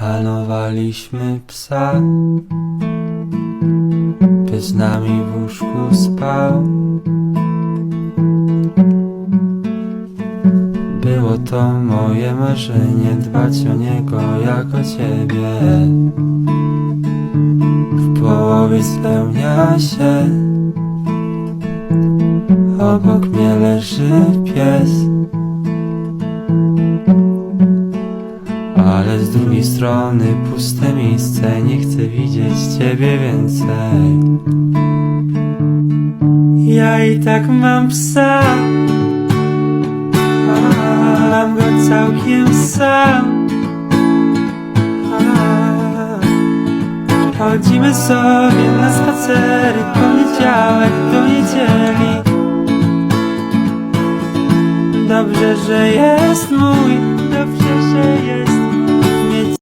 Planowaliśmy psa, by z nami w łóżku spał. Było to moje marzenie dbać o niego jak o ciebie. W połowie spełnia się. Obok mnie leży pies. Ale z drugiej strony puste miejsce, nie chcę widzieć ciebie więcej. Ja i tak mam psa, mam go całkiem sam. Chodzimy sobie na spacery, poniedziałek do niedzieli. Dobrze, że jest mój, dobrze, że jest